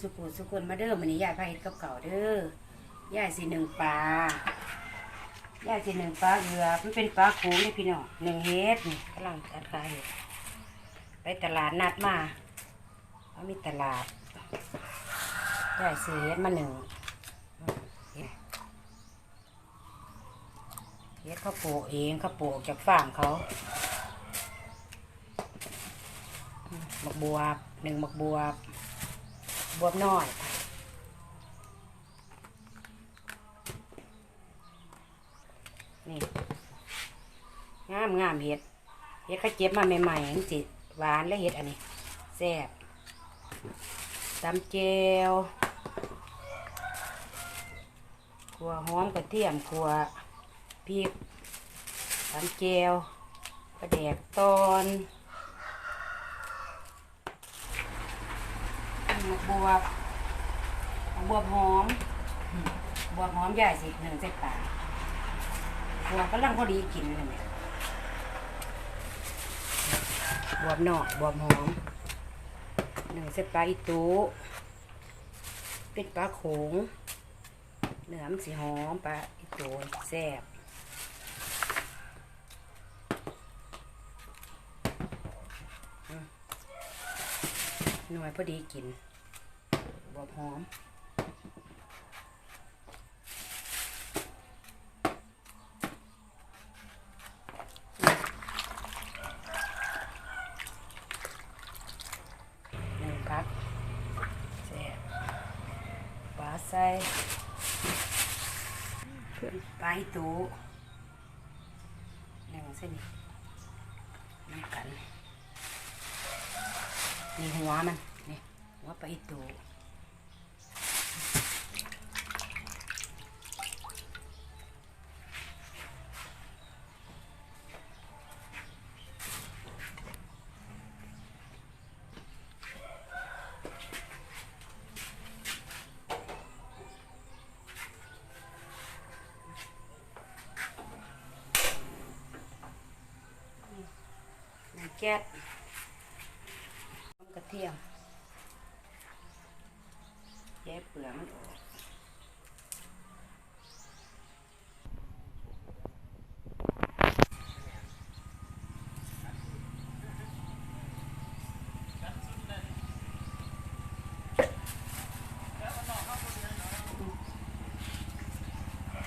สุขุสุคนมาเด้อมื้อนี้ยายพาเฮ็ดกับเก่าเด้อยายสิหนึ่งปลายายสิหนึ่งปลาเอือมันเป็นปลาโขงนี่พี่น้องหนึ่งเฮ็ดนี่กำลังตัดขายไปตลาดนัดมาเขามีตลาดยายซื้อเฮ็ดมาหนึ่งเฮ็ดเขาปลูกเองเขาปลูกจากฟาร์มเขาหมักบวบหนึ่งหมักบวบ บวบน้อยนี่งามงามเห็ดเห็ดเขาเจ็บมาใหม่ๆมันจิหวานและเห็ดอันนี้แซ่บตำเจวขัวหอมกระเทียมขัวพริกตำเจวกระแดกตอนหมกบ วบ บวบหอม บวบหอมใหญ่สิหนึ่งเส้นปาบวบกำลังพอดีกินเลยเนี่ยบวบหน่อยบวบหอมหนึ่งเส้นปลาอีตูเป็นปลาโขงเนื้อมันสีหอมปลาอีตูแซ่บหน่วยพอดีกิน บวบหอมหนึ่งพักเสียปลาใส่ปลาอีตูหนึ่งเส้นน้ำกัน นี่หัวมัน นี่หัวปลาอีตู แก๊สกระเทียมแยกเปลือกมันออก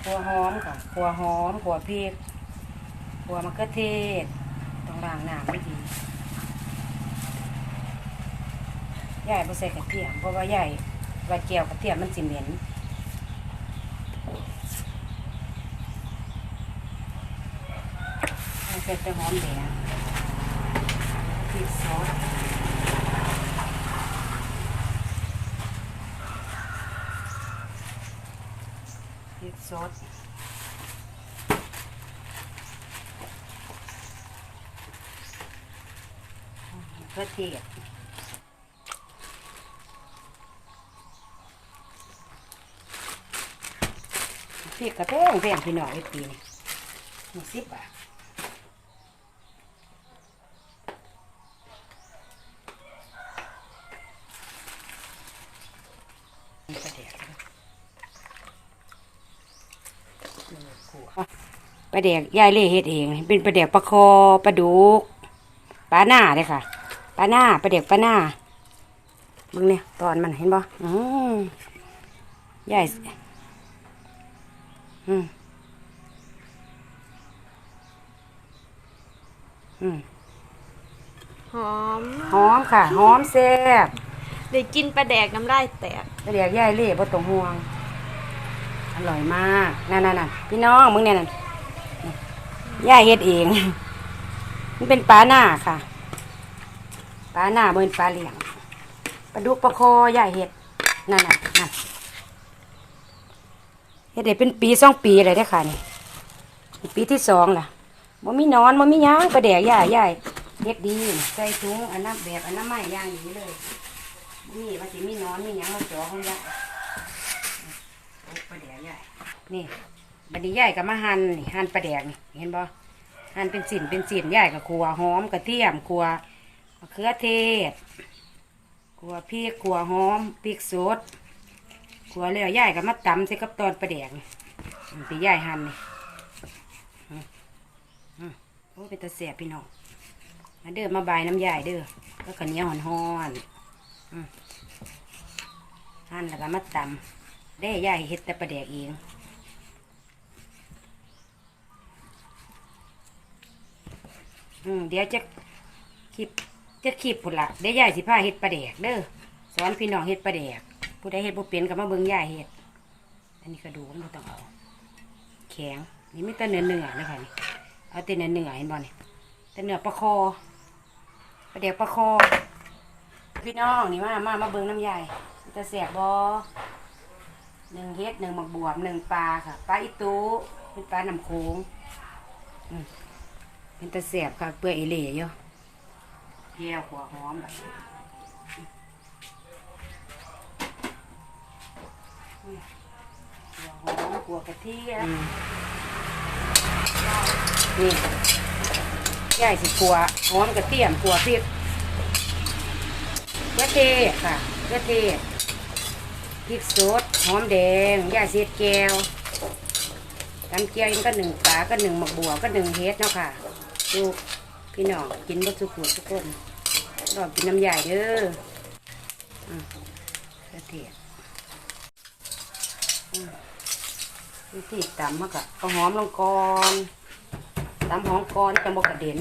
ขัวหอมค่ะขัวหอมขัวพริกขัวมะเขือเทศ ล้างน้ำไม่ดีใหญ่ไม่ใส่กระเทียมเพราะว่าใหญ่ว่าเจียวกระเทียมมันสิเหม็นเอาใส่แต่หอมแดงพริกซอสพริกซอส กระเทียมพริกกระแพงแพงพี่น้องไอ้ปีนี่หกสิบบาทนี่กระปลาแดกยายเล่เฮ็ดเอง เป็นปลาแดกปลาคอปลาดุกปลาหน้าเลยค่ะ ปลาหน้าปลาเด็กปลาหน้ามึงเนี่ยตอนมันเห็นบ่อืมใหญ่อืมอืมหอม หอมค่ะ หอมแซ่บได้กินปลาแดกน้ำลายแตกปลาเด็กยายเล่บ่ต้องห่วง อร่อยมากนั่นน่ะพี่น้องมึงเนี่ยน่ะนี่ยายเฮ็ดเอง มันเป็นปลาหน้าค่ะ ปลาหน้าเบินปลาเหลียงปลาดุกปลาคอยายเฮ็ดนั่นน่ะนั่นเฮ็ดได้เป็นปีสองปีเลยได้ค่ะนี่ปีที่สองล่ะบ่มีนอนบ่มีหยังปลาแดกยายยายเฮ็ดดีใส่ถุงอันนั้นแบบอันนั้นไม้ย่างอย่างดีเลยบ่มีว่าสิมีนอนมีหยังมาจ่อของยายโอ้ปลาแดกยายนี่บัดนี้ยายก็มาหั่นนี่หั่นปลาแดกนี่เห็นบ่หั่นเป็นสินเป็นสินยายก็คั่วหอมกระเทียมครัว มะเขือเทศขัวพริกขัวหอมพริกสดขัวแล้วย่ายก็มาตำใส่กับตอนปลาแดกนี่อืมไปย่ายหั่นนี่อืมอืมโอ้เป็นตะเสียบพี่น้องมาเด้อมาบายน้ำยายเด้อก็ข้าวเนียหอนๆอืมหั่นแล้วก็มาตำได้ย่ายเฮ็ดแต่ปลาแดกเองอืมเดี๋ยวจะคลิป จะคลิปพุ่นละเดี๋ยายสิพาเฮ็ดปลาแดกเด้อสอนพี่น้องเฮ็ดปลาแดกผู้ใดเฮ็ดบ่เป็นก็มาเบิ่งยายเฮ็ดอันนี้กระดูกมันบ่ต้องเอา แข็งนี่มีแต่เนื้อเนื้อนะคะนี่เอาแต่เนื้อเนื้อเห็นบ่นี่แต่เนื้อปลาคอปลาแดกปลาคอ พี่น้องนี่มามามาเบิ่งน้ำยายมันจะแสบบ่หนึ่งเฮ็ดหนึ่งหมักบวบหนึ่งปลาค่ะปลาอีตูเป็นปลาน้ำโขงอืมเป็นตะเสียบค่ะเปื่อยเล่อยู่ ที่ยวหัวหอมแบบหัวหอมหัวกระเทียมนี่ย่ายสิขัวหอมกระเทียมขัวพริกกระเทียมค่ะกระเทียมพริกสดหอมแดงย่ายเสียดแก้วตำเจียวก็หนึ่งปลาก็หนึ่งหมักบัวก็หนึ่งเฮ็ดเนาะค่ะดูพี่น้องกินบัสุกุทุกคน รอบกินน้ำใหญ่เด้ออืมกระเทียมอืมวิธีตำมากะเอาหอมลงก่อนตำหอมก่อนจะบกกระเด็น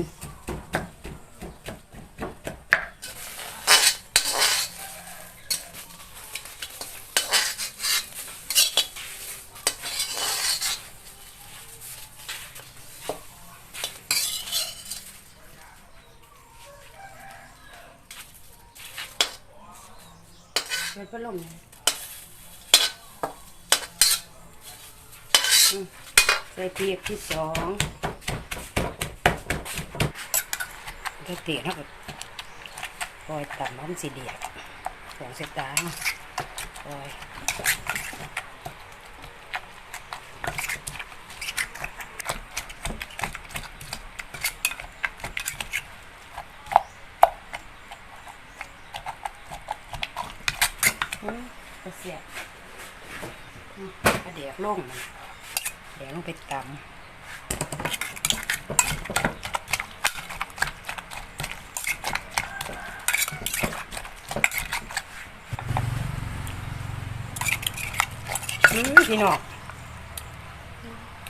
เปิดพัดลมเลยอืม ใส่พริกที่สองกระเทียมแล้วก็ปล่อยต่ำมันสีเดียดของเสตาปล่อยเสียบอืมกระเดียกลงมันเดี๋ยวลง ไปตำอืมพี่น้อง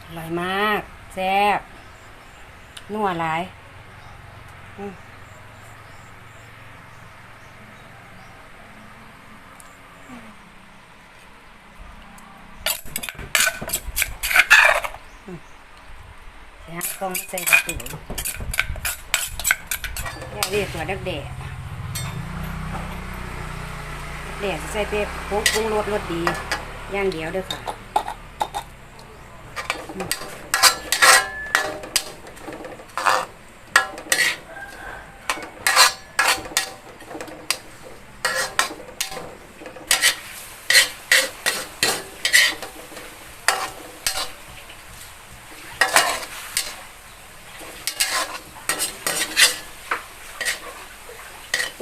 อร่อยมาก แซ่บนัวหลายอืมอืมเดี๋ยว กล้องใส่กระตุ้นอย่าเรียกตัวดักแด่แด่ใส่เป๊ปปรุงปรุงรสรสดี อย่างเดียวเด้อค่ะอืม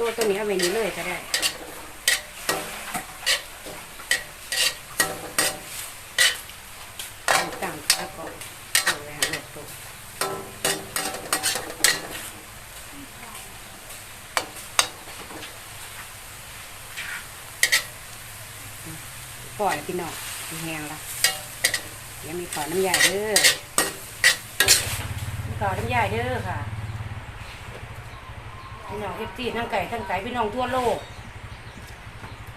ตัวตัวนี้เอาไว้นี้เลยก็ได้ ต่างฟ้าก่อนเอาไว้หาหลบตัว ปล่อยพี่น้องแห้งละเดี๋ยวมีขอน้ำยาเด้อมีขอน้ำยาเด้อค่ะ พี่น้องเอฟซีทั้งไก่ทั้งไก่พี่น้องทั่วโลก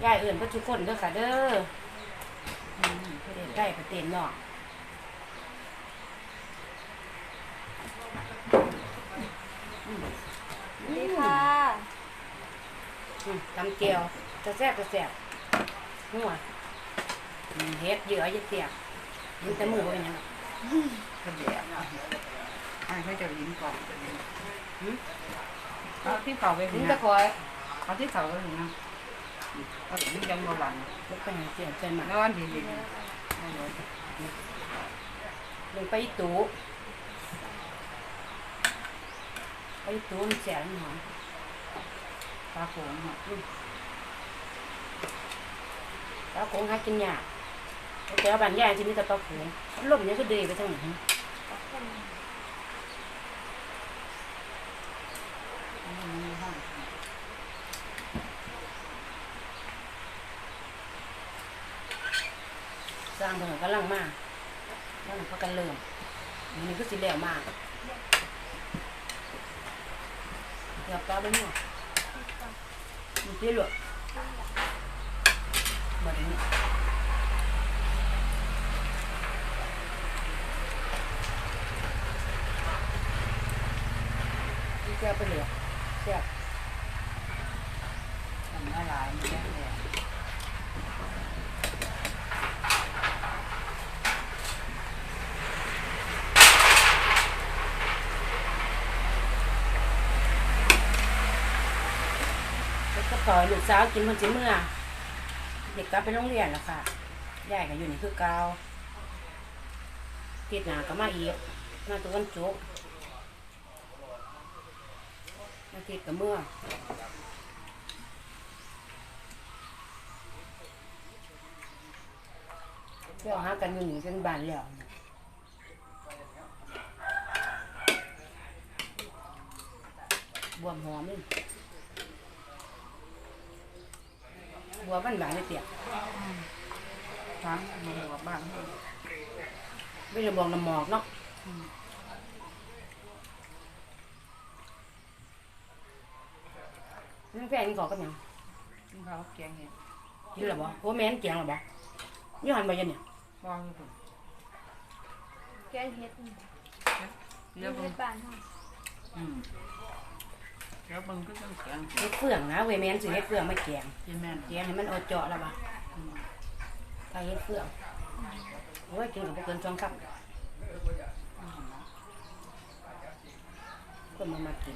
ยายเอื่นพระทุกคนเด้อค่ะ เด้ออืมเพื่อนได้ประเต็นเนาะนี่ค่ะอืมตำเกียวจะแซ่บจะแซ่บนัวอืม เฮ็ดเหยื่อจะเสียบมันจะมือเป็นหยังกระเดียบอ่าเขาจะลิ้นก่อนหืมเอาที่เก่าไปถึนี่งตะนะคอยเอาที่เก่าไปถึงนะเอาถึงยังมาหลังลูกไปหาเสียบใจมันแล้ววันที่ดีลงไปอีตู้ไปอีตู้มันแสบมันหอมปลาโขงอะอืมปลาโขงหากินยาก แต่ว่าบ้านยายที่มีแต่ปลาโขงลมเนี่ยก็เดยไปทางไหนสร้างเพิ่นกำลังมาแล้วเขากันเริ่มอันนี้ก็สิแล้วมากเดี๋ยวปลาไปหมดมีเปรี้ยวหลวกแบบนี้ ที่แก้วไปเหลือแก้วทำอะไรมันแย่เลยแล้วก็ปล่อยลูกสาวกินคนสิเมื่อ เด็กกลับไปโรงเรียนแล้วค่ะยายก็อยู่นี่คือเกาติดหนาก็มาอีกมาตัววันจุก มาติดกับเมื่อเดี๋ยวหากันอยู่นี่เป็นบานแล้วบวมหอมนี่บวมมันบานเลยเปียกทั้งมันหัวบ้านไม่ได้บอกน้ำหมอกเนาะ นั่นแฟนก่อกับหยังเขาแกงเห็ดยืนหรอบ่โอ้แม่นเกียงหรอบ่อยี่หันไปยันเนี่ยฟองอยู่แกงเห็ดนี่เดี๋ยวเห็เบิ่งดบ้านเฮาอืมเดี๋ยวเบิ่งก็ต้องแกงเฮ็ดเฟืองนะเวยแม่นซื้อเฮ็ดเฟืองไม่แกงกินแม่นแกงให้มันเอาเจาะแล้วบ่ถ้าเฮ็ดเฟืองโอ้ยกินกับบ่เกินสองคำคนมามากิน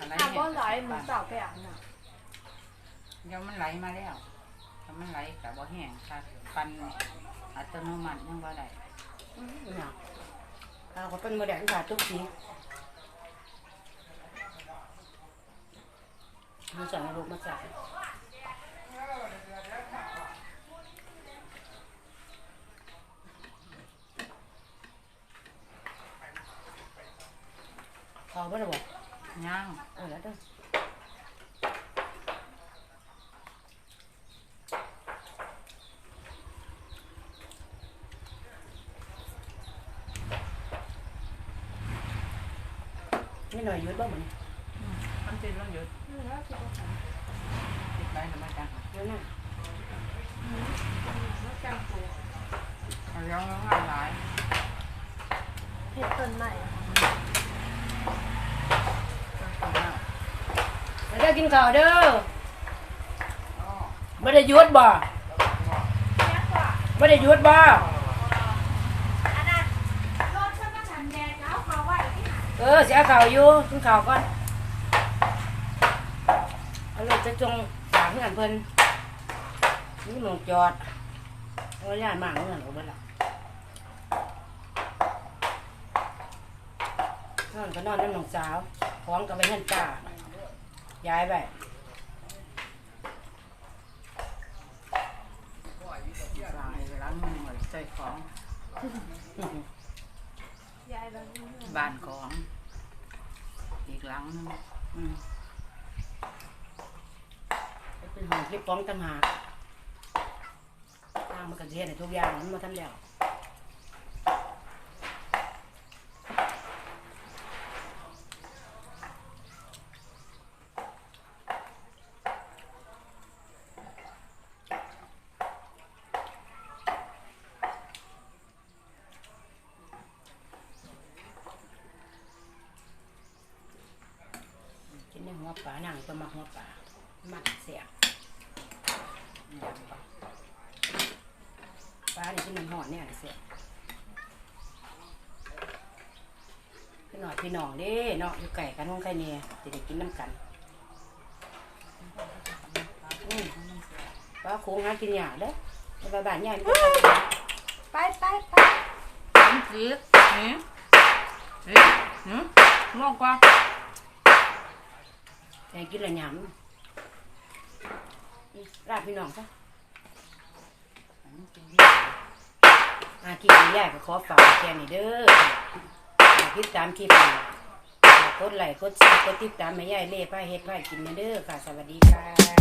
ไปทำมันนั่นเลียดดีไปทางนี้เนาะก็สิซักผ้าซักบ่ได้ลำอื่นก่อนนู่นแดดอะน้ำเนาะไหลบ่แห้งอะไรถ้าแห้บ่งไหลหมูเต่าไปอาบน้ำเดี๋ยวมันไหลมาแล้วถ้ามันไหลกับบ่แห้งถ้าปันอัตโนมัติยังบ่ได้อืมเนาะเอาก็เป็นบ่ได้ค่ะทุกทีมาสั่งลูกมาสั่งเขาบ่ได้บอก ย่างเออแล้วเด้อนี่หน่อยหยุดบ้างมันมันติดแล้วหยุดนี่แล้วสิบ่ขายติดไปแล้วมันจังเดี๋ยวนะแล้วจังปูเอาย้อนงานหลาย เห็ดต้นใหม่ มาเด้อ กินข้าวเด้อไม่ได้ยุดบ่ไม่ได้ยุดบ่าเออเสียข้าวอยู่กินข้าวก่อนเอาเลยจะจงฝากเพื่อนเพิ่นนี่หมองจอดเอาย่านมากเงินเอาเบิดละนอนก็นอนนั่นน้องสาวของก็ไปเงินจ้า ย้ายไปล้างล้างมือใส่ของยายแบบนี้บ้านของ อีกหลังนึงอืมเป็นห้องคลิปฟ้องต่างหากทางมันก็เฮ็ดให้ทุกอย่างมันมาทำแล้ว วปลาหนังตัวมักหัวปลามันเสียบปลาเนี่ยกินน้ำหอนเนี่ยเสียพี่หน่อยพี่น้องเด้เนาะอยู่ไก่กันห้องไก่เนี่ยจะได้กินน้ำกันปลาโค้งหากินหยาเด้อบ้านบ้านใหญ่ไปไปไปน้ำจืดนี่นี่หืมลงกว่า แต่กินละหยำราดพี่น้องซะอาคลิปนี้ยายก็ขอฝากแกนี่เด้อติดตามคลิปนี้กดไลค์กดแชร์กดติดตามแม่ยายเล่ป้าเฮ็ดป้ากินมาเด้อค่ะ สวัสดีค่ะ